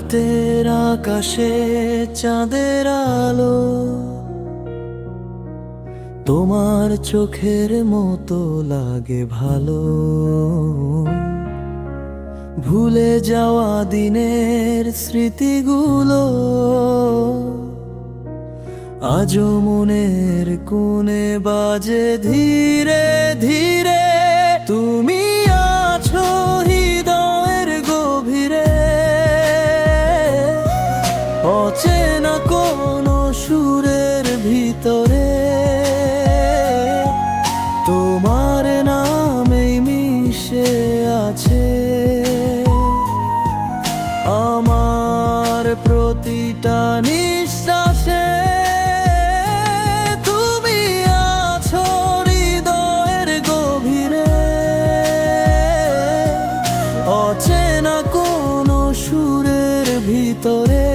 রাতের আকাশে চাঁদের আলো, তোমার চোখের মতো লাগে ভালো। ভুলে যাওয়া দিনের স্মৃতিগুলো, আজও মনের কোণে বাজে ধীরে ধীরে। তুমি প্রতিটা নিঃশ্বাসে তুমি আছো হৃদয়ের গভীরে। অচেনা কোন সুরের ভিতরে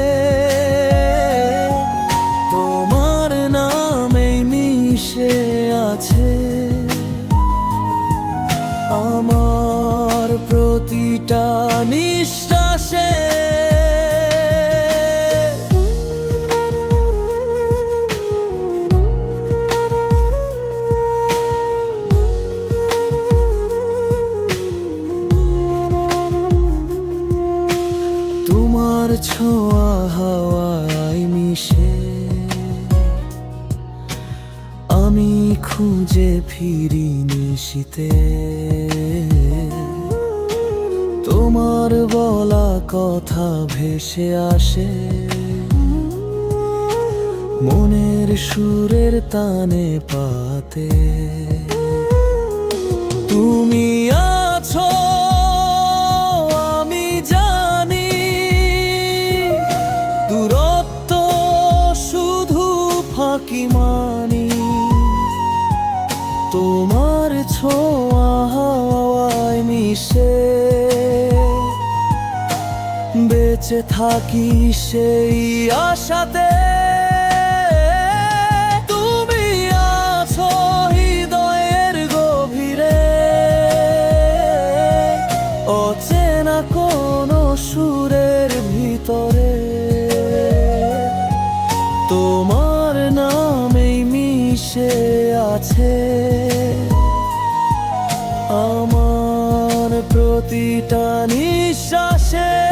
ছোঁয়া হাওয়ায় মিশে। আমি খুঁজে ফিরি নিশিতে তোমার বলা কথা ভেসে আসে। মনের সুরের তানে পাতে। ফাঁকি মানি? তোমার ছোঁয়া হাওয়ায় মিশে। বেঁচে থাকি সেই আশাতে। মিশে আছে আমার প্রতিটা নিঃশ্বাসে।